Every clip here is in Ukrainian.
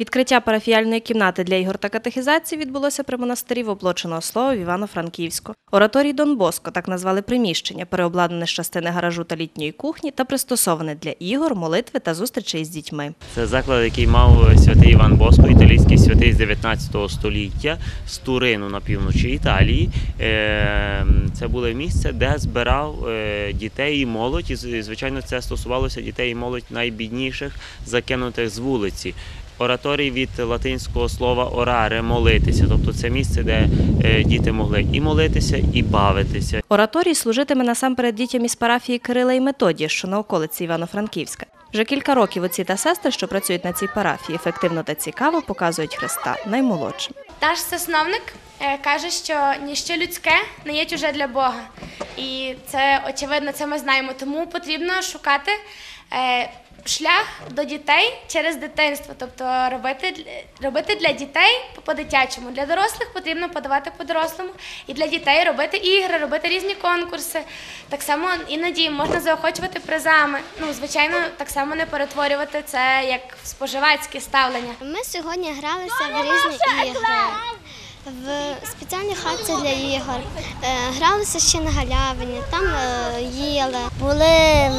Відкриття парафіяльної кімнати для ігор та катехізації відбулося при монастирі в оплоченого слова в Івано-Франківську. Ораторій Дон Боско так назвали приміщення, переобладнане з частини гаражу та літньої кухні та пристосоване для ігор, молитви та зустрічей з дітьми. Це заклад, який мав святий Іван Боско, італійський святий з 19 століття з Турину на півночі Італії. Е, Це було місце, де збирав е, дітей і молодь. І, звичайно, це стосувалося дітей і молодь найбідніших, закинутих з вулиці. Ораторій від латинського слова ораре молитися, тобто це місце, де е, діти могли і молитися, і бавитися. Ораторій служитиме насамперед дітям із парафії Кирила і Методія, що на околиці Івано-Франківська. Вже кілька років отці та сестри, що працюють на цій парафії, ефективно та цікаво показують Христа наймолодшим. Наш засновник е, каже, що ніщо людське не є чуже для Бога. І це очевидно, це ми знаємо. Тому потрібно шукати е, шлях до дітей через дитинство, тобто робити, робити для дітей по-дитячому. Для дорослих потрібно подавати по-дорослому, і для дітей робити ігри, робити різні конкурси. Так само іноді можна заохочувати призами. Ну, звичайно, так само не перетворювати це як споживацьке ставлення. Ми сьогодні гралися в різні ігри. В спеціальній хатці для ігор. Е, Гралися ще на галявині, там е, їли. Були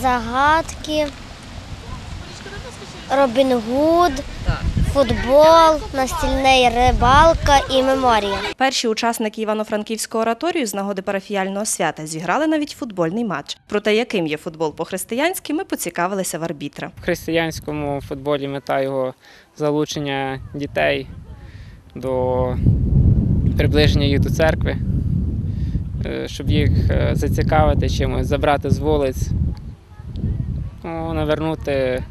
загадки, Робін Гуд, футбол, настільний рибалка і меморія. Перші учасники Івано-Франківського ораторію з нагоди парафіяльного свята зіграли навіть футбольний матч. Про те, яким є футбол по-християнськи, ми поцікавилися в арбітра. В християнському футболі мета його залучення дітей до приближення їх до церкви, е, щоб їх е, зацікавити чимось, забрати з вулиць, ну, навернути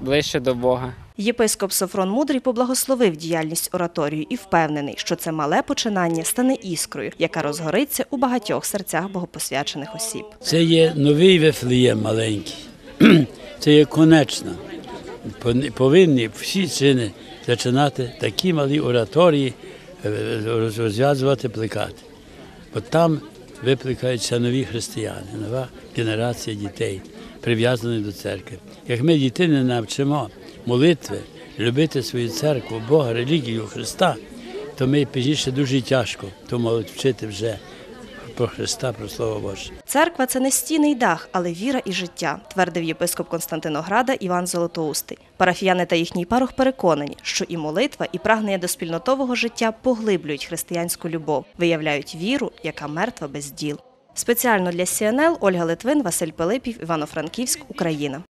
ближче до Бога. Єпископ Софрон Мудрий поблагословив діяльність ораторію і впевнений, що це мале починання стане іскрою, яка розгориться у багатьох серцях богопосвячених осіб. Це є новий Вифлеєм маленький. Це є конечно. Пон- Повинні всі сини починати такі малі ораторії е, розв'язувати, плекати. Бо там випликаються нові християни, нова генерація дітей, прив'язаних до церкви. Як ми дітей не навчимо молитви, любити свою церкву, Бога, релігію, Христа, то ми пізніше дуже тяжко то вчити вже про Христа, про Слово Боже. Церква це не стіни й дах, але віра і життя, твердив єпископ Константинограда Іван Золотоустий. Парафіяни та їхній парох переконані, що і молитва, і прагнення до спільнотового життя поглиблюють християнську любов, виявляють віру, яка мертва без діл. Спеціально для CNN Ольга Литвин, Василь Пилипів, Івано-Франківськ, Україна.